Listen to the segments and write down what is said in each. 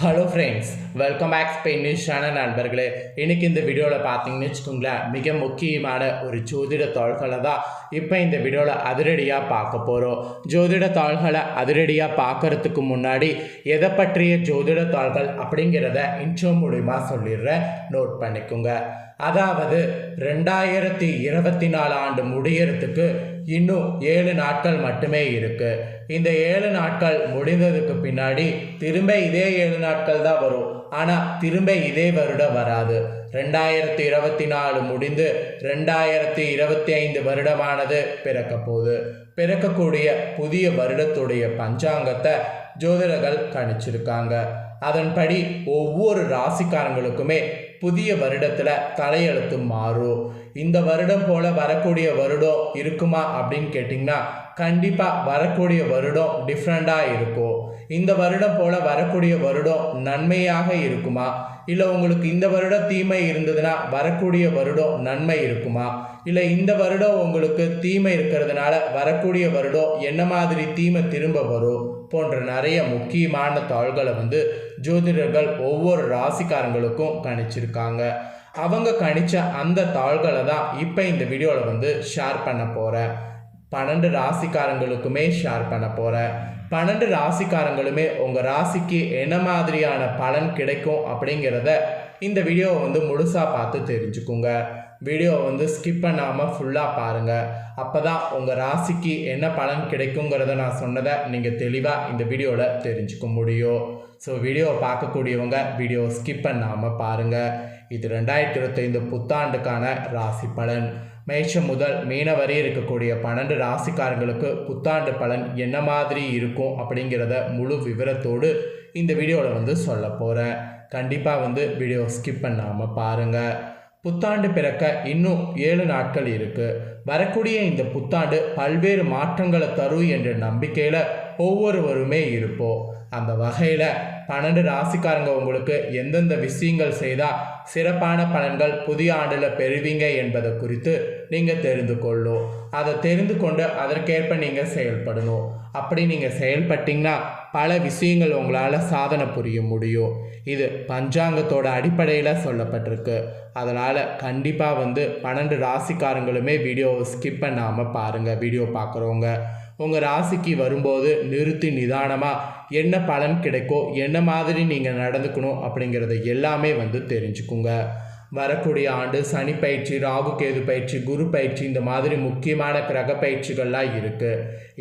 Hello friends welcome back Spain நியூஸான நண்பர்களே. இன்றைக்கி இந்த வீடியோவில் பார்த்தீங்கன்னு வச்சுக்கோங்களேன் மிக முக்கியமான ஒரு ஜோதிட தாள்களை தான் இப்போ இந்த வீடியோவில் அதிரடியாக பார்க்க போகிறோம் ஜோதிட தாள்களை அதிரடியாக பார்க்கறதுக்கு முன்னாடி எதை பற்றிய ஜோதிட தாள்கள் அப்படிங்கிறத இன்ட்ரோ மூலிமா சொல்லிடுறேன். நோட் பண்ணிக்கோங்க. அதாவது ரெண்டாயிரத்தி இருபத்தி நாலு ஆண்டு முடியறதுக்கு இன்னும் ஏழு நாட்கள் மட்டுமே இருக்கு. இந்த ஏழு நாட்கள் முடிந்ததுக்கு பின்னாடி திரும்ப இதே ஏழு நாட்கள் தான் வரும். ஆனால் திரும்ப இதே வருடம் வராது. ரெண்டாயிரத்தி இருபத்தி நாலு முடிந்து ரெண்டாயிரத்தி இருபத்தி ஐந்து வருடமானது பிறக்க போகுது. பிறக்கக்கூடிய புதிய வருடத்துடைய பஞ்சாங்கத்தை ஜோதிடர்கள் கணிச்சிருக்காங்க. அதன்படி ஒவ்வொரு ராசிக்காரங்களுக்குமே புதிய வருடத்தில் தலையெழுத்து மாறும். இந்த வருடம் போல வரக்கூடிய வருடம் இருக்குமா அப்படின்னு கேட்டிங்கன்னா கண்டிப்பாக வரக்கூடிய வருடம் டிஃப்ரெண்ட்டாக இருக்கும். இந்த வருடம் போல வரக்கூடிய வருடம் நன்மையாக இருக்குமா? இல்லை உங்களுக்கு இந்த வருடம் தீமை இருந்ததுன்னா வரக்கூடிய வருடம் நன்மை இருக்குமா? இல்லை இந்த வருடம் உங்களுக்கு தீமை இருக்கிறதுனால வரக்கூடிய வருடம் என்ன மாதிரி தீமை திரும்ப வரும்? போன்ற நிறைய முக்கியமான தாள்களை வந்து ஜோதிடர்கள் ஒவ்வொரு ராசிக்காரங்களுக்கும் கணிச்சிருக்காங்க. அவங்க கணிச்ச அந்த தாள்களை தான் இப்போ இந்த வீடியோவில் வந்து ஷேர் பண்ண போகிறேன் பன்னெண்டு ராசிக்காரங்களுக்குமே ஷேர் பண்ண போகிறேன் பன்னெண்டு ராசிக்காரங்களுமே உங்கள் ராசிக்கு என்ன மாதிரியான பலன் கிடைக்கும் அப்படிங்கிறத இந்த வீடியோவை வந்து முழுசாக பார்த்து தெரிஞ்சுக்குங்க. வீடியோ வந்து ஸ்கிப் பண்ணாமல் ஃபுல்லாக பாருங்கள் அப்போ தான் உங்கள் ராசிக்கு என்ன பலன் கிடைக்குங்கிறத நான் சொன்னதை நீங்கள் தெளிவாக இந்த வீடியோவில் தெரிஞ்சுக்க முடியும். ஸோ வீடியோவை பார்க்கக்கூடியவங்க வீடியோ ஸ்கிப் பண்ணாமல் பாருங்கள் இது ரெண்டாயிரத்தி இருபத்தைந்து புத்தாண்டுக்கான ராசி பலன். மேஷம் முதல் மீன வரை இருக்கக்கூடிய பன்னெண்டு ராசிக்காரங்களுக்கு புத்தாண்டு பலன் என்ன மாதிரி இருக்கும் அப்படிங்கிறத முழு விவரத்தோடு இந்த வீடியோவில் வந்து சொல்ல போகிறேன் கண்டிப்பாக வந்து வீடியோ ஸ்கிப் பண்ணாமல் பாருங்கள் புத்தாண்டு பிறக்க இன்னும் ஏழு நாட்கள் இருக்குது வரக்கூடிய இந்த புத்தாண்டு பல்வேறு மாற்றங்களை தரும் என்ற நம்பிக்கையில் ஒவ்வொருவருமே இருப்போம். அந்த வகையில் பன்னெண்டு ராசிக்காரங்க உங்களுக்கு எந்தெந்த விஷயங்கள் செய்தால் சிறப்பான பலன்கள் புதிய ஆண்டில் பெறுவீங்க என்பதை குறித்து நீங்கள் தெரிந்து கொள்ளும் அதை தெரிந்து கொண்டு அதற்கேற்ப நீங்கள் செயல்படணும். அப்படி நீங்கள் செயல்பட்டீங்கன்னா பல விஷயங்கள் உங்களால் சாதனை புரிய முடியும். இது பஞ்சாங்கத்தோட அடிப்படையில் சொல்லப்பட்டிருக்கு. அதனால் கண்டிப்பாக வந்து பன்னெண்டு ராசிக்காரங்களுமே வீடியோவை ஸ்கிப் பண்ணாமல் பாருங்கள் வீடியோ பார்க்குறவங்க உங்கள் ராசிக்கு வரும்போது நிறுத்தி நிதானமாக என்ன பலன் கிடைக்கோ என்ன மாதிரி நீங்கள் நடந்துக்கணும் அப்படிங்கிறத எல்லாமே வந்து தெரிஞ்சுக்குங்க. வரக்கூடிய ஆண்டு சனி பயிற்சி ராகு கேது பயிற்சி குரு பயிற்சி இந்த மாதிரி முக்கியமான கிரக பயிற்சிகள்லாம் இருக்குது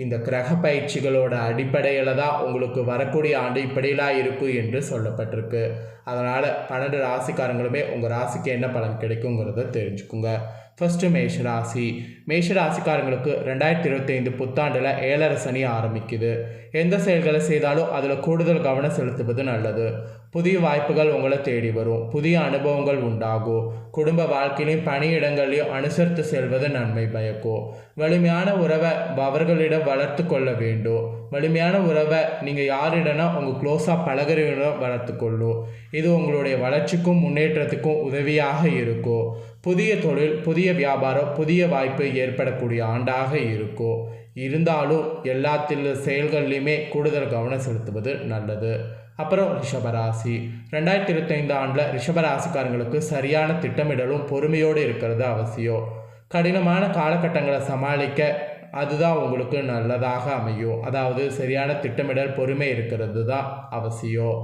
இந்த கிரக பயிற்சிகளோட அடிப்படையில் தான் உங்களுக்கு வரக்கூடிய ஆண்டு இப்படிலாம் இருக்கும் என்று சொல்லப்பட்டிருக்கு. அதனால் பன்னெண்டு ராசிக்காரங்களுமே உங்கள் ராசிக்கு என்ன பலன் கிடைக்குங்கிறத தெரிஞ்சுக்குங்க. ஃபஸ்ட்டு மேஷ ராசி. மேஷ ராசிக்காரங்களுக்கு ரெண்டாயிரத்தி இருபத்தைந்து புத்தாண்டில் ஏழரை சனி ஆரம்பிக்குது. எந்த செயல்களை செய்தாலும் அதில் கூடுதல் கவனம் செலுத்துவது நல்லது. புதிய வாய்ப்புகள் உங்களை தேடி வரும். புதிய அனுபவங்கள் உண்டாகும் குடும்ப வாழ்க்கையிலையும் பணியிடங்களையும் அனுசரித்து செல்வது நன்மை பயக்கும் வலிமையான உறவை அவர்களிடம் வளர்த்து கொள்ள வேண்டும் வலிமையான உறவை நீங்கள் யாரிடனா உங்கள் க்ளோஸாக பழகிறவங்களும் வளர்த்து கொள்ளும் இது உங்களுடைய வளர்ச்சிக்கும் முன்னேற்றத்துக்கும் உதவியாக இருக்கும் புதிய தொழில் புதிய வியாபாரம் புதிய வாய்ப்பு ஏற்படக்கூடிய ஆண்டாக இருக்கும் இருந்தாலும் எல்லாத்தில் செயல்கள்லையுமே கூடுதல் கவனம் செலுத்துவது நல்லது. அப்புறம் ரிஷபராசி ரெண்டாயிரத்தி இருபத்தைந்து ஆண்டில் ரிஷபராசிக்காரங்களுக்கு சரியான திட்டமிடலும் பொறுமையோடு இருக்கிறது அவசியம். கடினமான காலகட்டங்களை சமாளிக்க அதுதான் உங்களுக்கு நல்லதாக அமையும். அதாவது சரியான திட்டமிடல் பொறுமை இருக்கிறது தான் அவசியம்.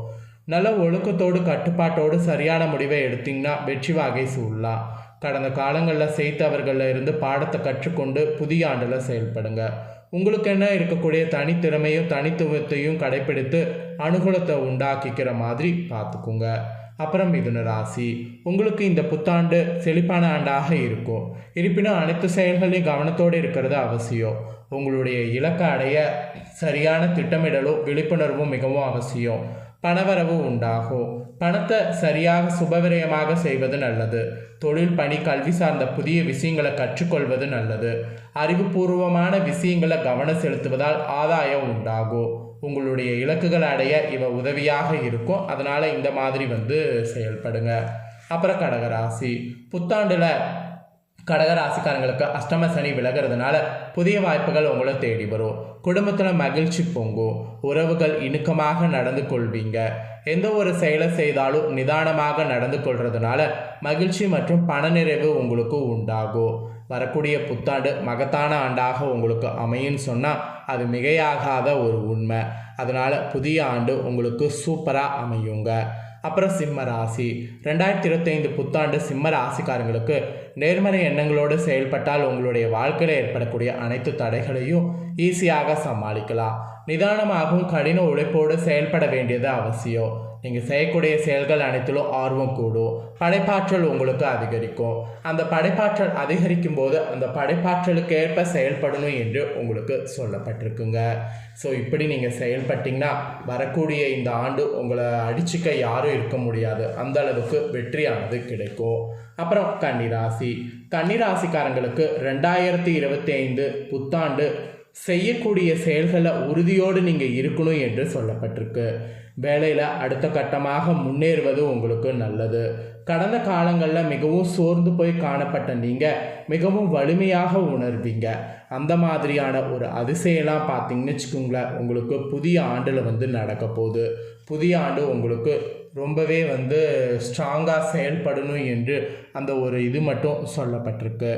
நல்ல ஒழுக்கத்தோடு கட்டுப்பாட்டோடு சரியான முடிவை எடுத்தீங்கன்னா வெற்றி வாகை சூழலாம். கடந்த காலங்களில் செய்தவர்களில் இருந்து பாடத்தை கற்றுக்கொண்டு புதிய ஆண்டில் செயல்படுங்க. உங்களுக்கு என்ன இருக்கக்கூடிய தனித்திறமையும் தனித்துவத்தையும் கடைப்பிடித்து அனுகூலத்தை உண்டாக்கிக்கிற மாதிரி பார்த்துக்குங்க. அப்புறம் மிதுன ராசி. உங்களுக்கு இந்த புத்தாண்டு செழிப்பான ஆண்டாக இருக்கும். இருப்பினும் அனைத்து செயல்களையும் கவனத்தோடு இருக்கிறது அவசியம். உங்களுடைய இலக்கை அடைய சரியான திட்டமிடலும் விழிப்புணர்வும் மிகவும் அவசியம். பணவரவு உண்டாகும். பணத்தை சரியாக சுபவிரயமாக செய்வது நல்லது. தொழில் பணி கல்வி சார்ந்த புதிய விஷயங்களை கற்றுக்கொள்வது நல்லது. அறிவுபூர்வமான விஷயங்களை கவனம் செலுத்துவதால் ஆதாயம் உண்டாகும். உங்களுடைய இலக்குகளை அடைய இவ உதவியாக இருக்கும். அதனால் இந்த மாதிரி வந்து செயல்படுங்க. அப்புறம் கடகராசி. புத்தாண்டில் கடகராசிக்காரங்களுக்கு அஷ்டம சனி விலகிறதுனால புதிய வாய்ப்புகள் உங்களை தேடி வரும். குடும்பத்தில் மகிழ்ச்சி பொங்கும். உறவுகள் இணுக்கமாக நடந்து கொள்வீங்க. எந்த ஒரு செயலை செய்தாலும் நிதானமாக நடந்து கொள்றதுனால மகிழ்ச்சி மற்றும் பண நிறைவு உங்களுக்கு உண்டாகும். வரக்கூடிய புத்தாண்டு மகத்தான ஆண்டாக உங்களுக்கு அமையும்னு சொன்னால் அது மிகையாகாத ஒரு உண்மை. அதனால் புதிய ஆண்டு உங்களுக்கு சூப்பராக அமையுங்க. அப்புறம் சிம்ம ராசி. ரெண்டாயிரத்தி இருபத்தைந்து புத்தாண்டு சிம்ம ராசிக்காரங்களுக்கு நேர்மறை எண்ணங்களோடு செயல்பட்டால் உங்களுடைய வாழ்க்கையில் ஏற்படக்கூடிய அனைத்து தடைகளையும் ஈஸியாக சமாளிக்கலாம். நிதானமாகவும் கடின உழைப்போடு செயல்பட வேண்டியது அவசியம். நீங்கள் செய்யக்கூடிய செயல்கள் அனைத்திலும் ஆர்வம் கூடும். படைப்பாற்றல் உங்களுக்கு அதிகரிக்கும். அந்த படைப்பாற்றல் அதிகரிக்கும் போது அந்த படைப்பாற்றலுக்கு ஏற்ப செயல்படணும் என்று உங்களுக்கு சொல்லப்பட்டிருக்குங்க. ஸோ இப்படி நீங்கள் செயல்பட்டீங்கன்னா வரக்கூடிய இந்த ஆண்டு உங்களை அடிச்சுக்க யாரும் இருக்க முடியாது. அந்த அளவுக்கு வெற்றியானது கிடைக்கும். அப்புறம் கன்னிராசி. கன்னிராசிக்காரங்களுக்கு ரெண்டாயிரத்தி இருபத்தி ஐந்து புத்தாண்டு செய்யக்கூடிய செயல்களை உறுதியோடு நீங்கள் இருக்கணும் என்று சொல்லப்பட்டிருக்கு. வேலையில் அடுத்த கட்டமாக முன்னேறுவது உங்களுக்கு நல்லது. கடந்த காலங்களில் மிகவும் சோர்ந்து போய் காணப்பட்ட நீங்கள் மிகவும் வலிமையாக உணர்வீங்க. அந்த மாதிரியான ஒரு அதிசயம்லாம் பார்த்தீங்கன்னு வச்சுக்கோங்களேன் உங்களுக்கு புதிய ஆண்டில் வந்து நடக்க போகுது. புதிய ஆண்டு உங்களுக்கு ரொம்பவே வந்து ஸ்ட்ராங்காக செயல்படணும் என்று அந்த ஒரு இது மட்டும் சொல்லப்பட்டிருக்கு.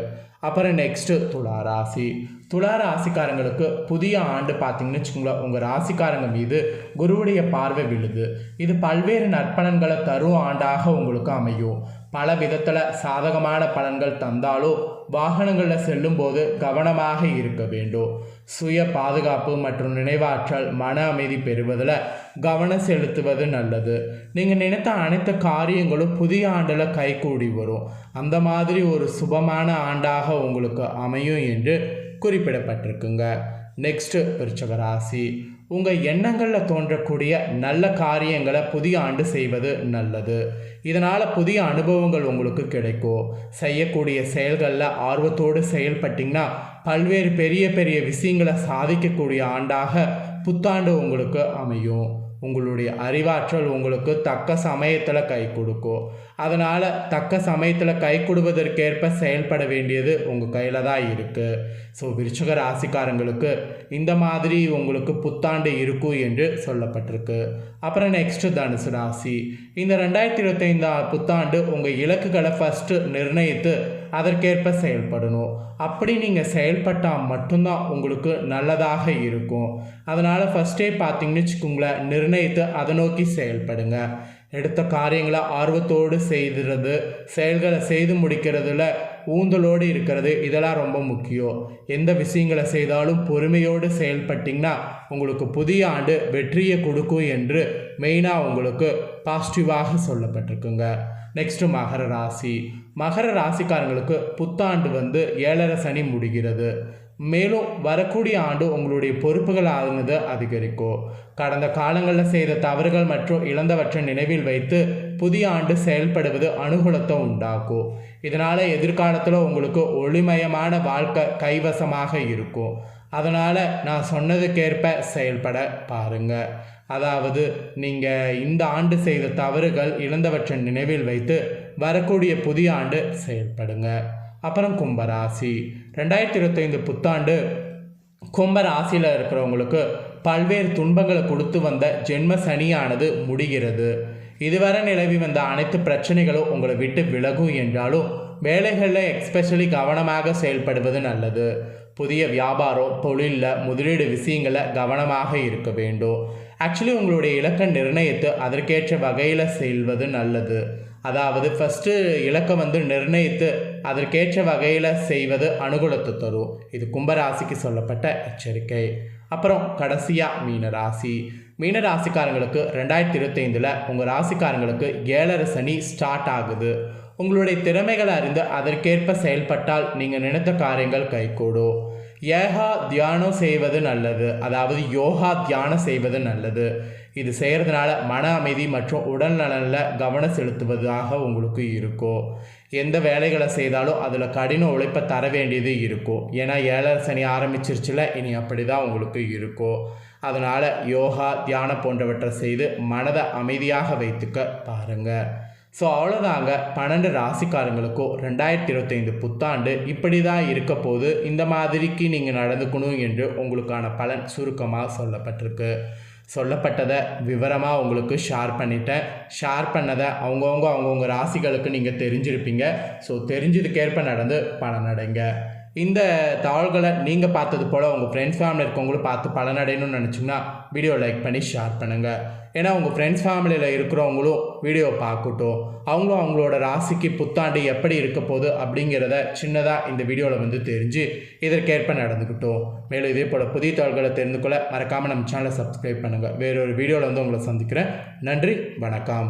அப்புறம் நெக்ஸ்ட்டு துலா ராசி. துலா ராசிக்காரங்களுக்கு புதிய ஆண்டு பார்த்தீங்கன்னு வச்சுக்கோங்களேன். உங்கள் ராசிக்காரங்க மீது குருவுடைய பார்வை விழுது. இது பல்வேறு நற்பலன்களை தரும் ஆண்டாக உங்களுக்கு அமையும். பல விதத்தில் சாதகமான பலன்கள் தந்தாலும் வாகனங்களில் செல்லும்போது கவனமாக இருக்க வேண்டும். சுய பாதுகாப்பு மற்றும் நினைவாற்றல் மன அமைதி பெறுவதில் கவனம் செலுத்துவது நல்லது. நீங்கள் நினைத்த அனைத்து காரியங்களும் புதிய ஆண்டில் கைகூடி வரும். அந்த மாதிரி ஒரு சுபமான ஆண்டாக உங்களுக்கு அமையும் என்று குறிப்பிடப்பட்டிருக்குங்க. நெக்ஸ்ட்டு விருச்சக ராசி உங்கள் எண்ணங்களில் தோன்றக்கூடிய நல்ல காரியங்களை புதிய ஆண்டு செய்வது நல்லது. இதனால் புதிய அனுபவங்கள் உங்களுக்கு கிடைக்கும். செய்யக்கூடிய செயல்களில் ஆர்வத்தோடு செயல்பட்டிங்கன்னா பல்வேறு பெரிய பெரிய விஷயங்களை சாதிக்கக்கூடிய ஆண்டாக புத்தாண்டு உங்களுக்கு அமையும். உங்களுடைய அறிவாற்றல் உங்களுக்கு தக்க சமயத்தில் கை கொடுக்கும். அதனால் தக்க சமயத்தில் கை கொடுவதற்கேற்ப செயல்பட வேண்டியது உங்கள் கையில் தான் இருக்குது ஸோ விருச்சக ராசிக்காரங்களுக்கு இந்த மாதிரி உங்களுக்கு புத்தாண்டு இருக்கும் என்று சொல்லப்பட்டிருக்கு. அப்புறம் நெக்ஸ்ட்டு தனுசு ராசி. இந்த ரெண்டாயிரத்தி இருபத்தைந்தா புத்தாண்டு உங்கள் இலக்குகளை ஃபஸ்ட்டு நிர்ணயித்து அதற்கேற்ப செயல்படணும். அப்படி நீங்கள் செயல்பட்டால் மட்டும்தான் உங்களுக்கு நல்லதாக இருக்கும். அதனால் ஃபஸ்ட்டே பார்த்தீங்கன்னு வச்சுக்கோங்களேன் நிர்ணயித்து அதை நோக்கி செயல்படுங்க. எடுத்த காரியங்களை ஆர்வத்தோடு செய்கிறது செயல்களை செய்து முடிக்கிறதுல ஊந்தலோடு இருக்கிறது இதெல்லாம் ரொம்ப முக்கியம். எந்த விஷயங்களை செய்தாலும் பொறுமையோடு செயல்பட்டிங்கன்னா உங்களுக்கு புதிய ஆண்டு வெற்றியை கொடுக்கும் என்று மெயினாக உங்களுக்கு பாசிட்டிவாக சொல்லப்பட்டிருக்குங்க. நெக்ஸ்ட்டு மகர ராசி. மகர ராசிக்காரங்களுக்கு புத்தாண்டு வந்து ஏழரை சனி முடிகிறது. மேலும் வரக்கூடிய ஆண்டு உங்களுடைய பொறுப்புகள் ஆகுனது அதிகரிக்கும். கடந்த காலங்களில் செய்த தவறுகள் மற்றும் இழந்தவற்றை நினைவில் வைத்து புதிய ஆண்டு செயல்படுவது அனுகூலத்தை உண்டாக்கும். இதனால் எதிர்காலத்தில் உங்களுக்கு ஒளிமயமான வாழ்க்கை கைவசமாக இருக்கும். அதனால் நான் சொன்னதுக்கேற்ப செயல்பட பாருங்கள் அதாவது நீங்கள் இந்த ஆண்டு செய்த தவறுகள் இழந்தவற்றை நினைவில் வைத்து வரக்கூடிய புதிய ஆண்டு செயல்படுங்க. அப்புறம் கும்பராசி. ரெண்டாயிரத்தி இருபத்தைந்து புத்தாண்டு கும்பராசியில் இருக்கிறவங்களுக்கு பல்வேறு துன்பங்களை கொடுத்து வந்த ஜென்ம சனியானது முடிகிறது. இதுவரை நிலவி வந்த அனைத்து பிரச்சனைகளும் உங்களை விட்டு விலகும் என்றாலும் வேலைகளில் எக்ஸ்பெஷலி கவனமாக செயல்படுவது நல்லது. புதிய வியாபாரம் தொழிலில் முதலீடு விஷயங்களில் கவனமாக இருக்க வேண்டும். ஆக்சுவலி உங்களுடைய இலக்கை நிர்ணயித்து அதற்கேற்ற வகையில் செல்வது நல்லது. அதாவது ஃபஸ்ட்டு இலக்கை வந்து நிர்ணயித்து அதற்கேற்ற வகையில் செய்வது அனுகூலத்தை தரும். இது கும்பராசிக்கு சொல்லப்பட்ட எச்சரிக்கை. அப்புறம் கடைசியாக மீன ராசி. மீன ராசிக்காரங்களுக்கு ரெண்டாயிரத்தி இருபத்தைந்தில் உங்கள் ராசிக்காரங்களுக்கு ஏழரை சனி ஸ்டார்ட் ஆகுது. உங்களுடைய திறமைகளை அறிந்து அதற்கேற்ப செயல்பட்டால் நீங்கள் நினைத்த காரியங்கள் கைகூடும். ஏகா தியானம் செய்வது நல்லது. அதாவது யோகா தியானம் செய்வது நல்லது. இது செய்கிறதுனால மன அமைதி மற்றும் உடல் நலனில் கவனம் செலுத்துவதாக உங்களுக்கு இருக்கும் எந்த வேலைகளை செய்தாலும் அதில் கடின உழைப்பை தர வேண்டியது இருக்கும் ஏன்னா ஏழரை சனி ஆரம்பிச்சிருச்சுல இனி அப்படி தான் உங்களுக்கு இருக்கும் அதனால் யோகா தியானம் போன்றவற்றை செய்து மனதை அமைதியாக வைத்துக்க பாருங்கள் ஸோ அவ்வளோதாங்க பன்னெண்டு ராசிக்காரங்களுக்கும் ரெண்டாயிரத்தி இருபத்தைந்து புத்தாண்டு இப்படி தான் இருக்க போது இந்த மாதிரிக்கு நீங்கள் நடந்துக்கணும் என்று உங்களுக்கான பலன் சுருக்கமாக சொல்லப்பட்டிருக்கு. சொல்லப்பட்டதை விவரமாக உங்களுக்கு ஷேர் பண்ணிட்டேன். ஷேர் பண்ணதை அவங்கவுங்க அவங்கவுங்க ராசிகளுக்கு நீங்கள் தெரிஞ்சிருப்பீங்க. ஸோ தெரிஞ்சதுக்கேற்ப நடந்து பலனடைங்க. இந்த தாள்களை நீங்கள் பார்த்தது போல் உங்கள் ஃப்ரெண்ட்ஸ் ஃபேமிலி இருக்கவங்களும் பார்த்து பலனடையணும்னு நினச்சிங்கன்னா வீடியோ லைக் பண்ணி ஷேர் பண்ணுங்கள் ஏன்னா உங்கள் ஃப்ரெண்ட்ஸ் ஃபேமிலியில் இருக்கிறவங்களும் வீடியோ பார்க்கட்டும். அவங்களும் அவங்களோட ராசிக்கு புத்தாண்டு எப்படி இருக்க போகுது அப்படிங்கிறத சின்னதாக இந்த வீடியோவில் வந்து தெரிஞ்சு இதற்கேற்ப நடந்துக்கிட்டோம். மேலும் இதே போல் புதிய தாள்களை தெரிந்து கொள்ள மறக்காமல் நம்ம சேனலை சப்ஸ்கிரைப் பண்ணுங்கள் வேறொரு வீடியோவில் வந்து உங்களை சந்திக்கிறேன். நன்றி வணக்கம்.